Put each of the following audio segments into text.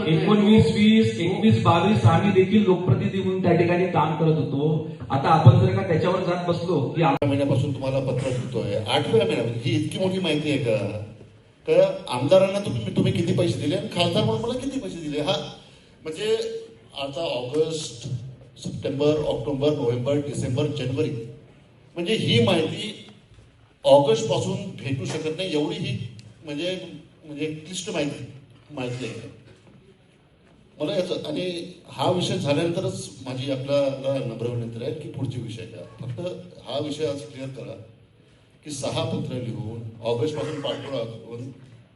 एकोणवीस. वीस एकवीस बावीस आम्ही देखील लोकप्रतिनिधी म्हणून त्या ठिकाणी काम करत होतो. आता आपण जर का त्याच्यावर जात बसलो की आठव्या महिन्यापासून तुम्हाला पत्र देतोय आठव्या महिन्यामध्ये ही इतकी मोठी माहिती आहे का? का आमदारांना तुम्ही तुम्ही किती पैसे दिले? आणि खासदार म्हणून मला किती पैसे दिले? हा म्हणजे आता August September October November December जानेवारी. म्हणजे ही माहिती ऑगस्टपासून भेटू शकत नाही. एवढी ही म्हणजे म्हणजे क्लिष्ट माहिती माहिती आहे. मला याचं आणि हा विषय झाल्यानंतरच माझी आपल्याला नम्र विनंती आहे की पुढचे विषय घ्या. फक्त हा विषय आज क्लिअर करा की सहा पत्र लिहून ऑगस्टपासून करून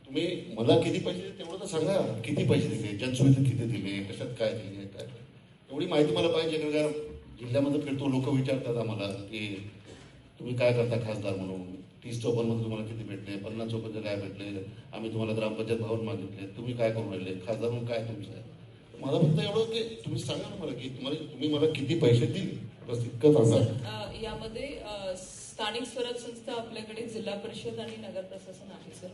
तुम्ही मला किती पैसे तेवढं तर सांगा. किती पैसे दिले? जनसुविधा किती दिले? कशात काय दिले? काय? एवढी माहिती मला पाहिजे. कारण जिल्ह्यामध्ये फिरतो लोक विचारतात आम्हाला की तुम्ही काय करता खासदार म्हणून? तीस चौपन्नमध्ये तुम्हाला किती भेटले? पन्नास चौपन्न काय भेटले? आम्ही तुम्हाला ग्रामपंचायत भवन मागितले. तुम्ही काय करून राहिले? खासदार म्हणून काय तुमचं आहे? मला फक्त एवढं की तुम्ही सांगा ना मला की तुम्हाला तुम्ही मला किती पैसे दिले? बस इतकं सांगा. यामध्ये स्थानिक स्वराज संस्था आपल्याकडे जिल्हा परिषद आणि नगर प्रशासन आहे सर.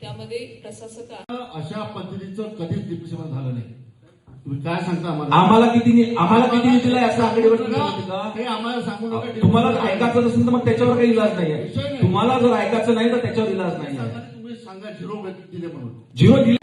त्यामध्ये प्रशासक. अशा पद्धतीचं कधीच डिप्रेशन झालं नाही. तुम्ही काय सांगता आम्हाला? आम्हाला किती आम्हाला किती निधीला याचा आकडेवारी हे आम्हाला सांगू नका. तुम्हाला जर ऐकायचं नसेल तर मग त्याच्यावर काही इलाज नाही. तुम्हाला जर ऐकायचं नाही तर त्याच्यावर इलाज नाही तुम्ही सांगा झिरो दिले म्हणून. झिरो दिले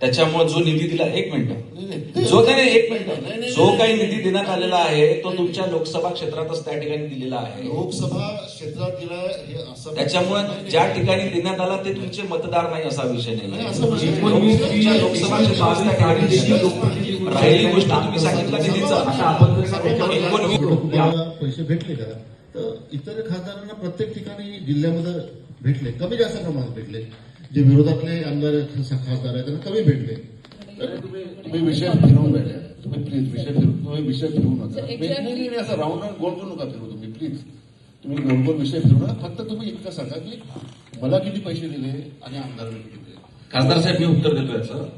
त्याच्यामुळे जो निधी दिला एक मिनिट. नाही. जो काही एक मिनिट. जो काही निधी देण्यात आलेला आहे तो तुमच्या लोकसभा क्षेत्रातच त्या ठिकाणी दिलेला आहे. लोकसभा क्षेत्रात दिला हे त्याच्यामुळे ज्या. ठिकाणी देण्यात आला ते तुमचे मतदार नाही असा विषय नाही, तुमच्या लोकसभा क्षेत्रात म्हणून राहिली गोष्ट तुम्ही सांगितलं निधीचा. पैसे भेटले का? तर इतर खासदारांना प्रत्येक ठिकाणी जिल्ह्यामध्ये भेटले कमी जास्त प्रमाणात भेटले. जे विरोधातले आमदार खासदार आहेत त्यांना कमी भेटले तर तुम्ही तुम्ही विषय फिरवून राहिले. तुम्ही प्लीज विषय फिरवून तुम्ही विषय फिरवू नका. असं राऊंड राऊंड गोल गोल नका फिरवू तुम्ही प्लीज तुम्ही गोल गोल विषय फिरवू नका. फक्त तुम्ही इतकं सांगा की मला किती पैसे दिले आणि आमदारांनी किती दिले. खासदार साहेब मी उत्तर देतो याचं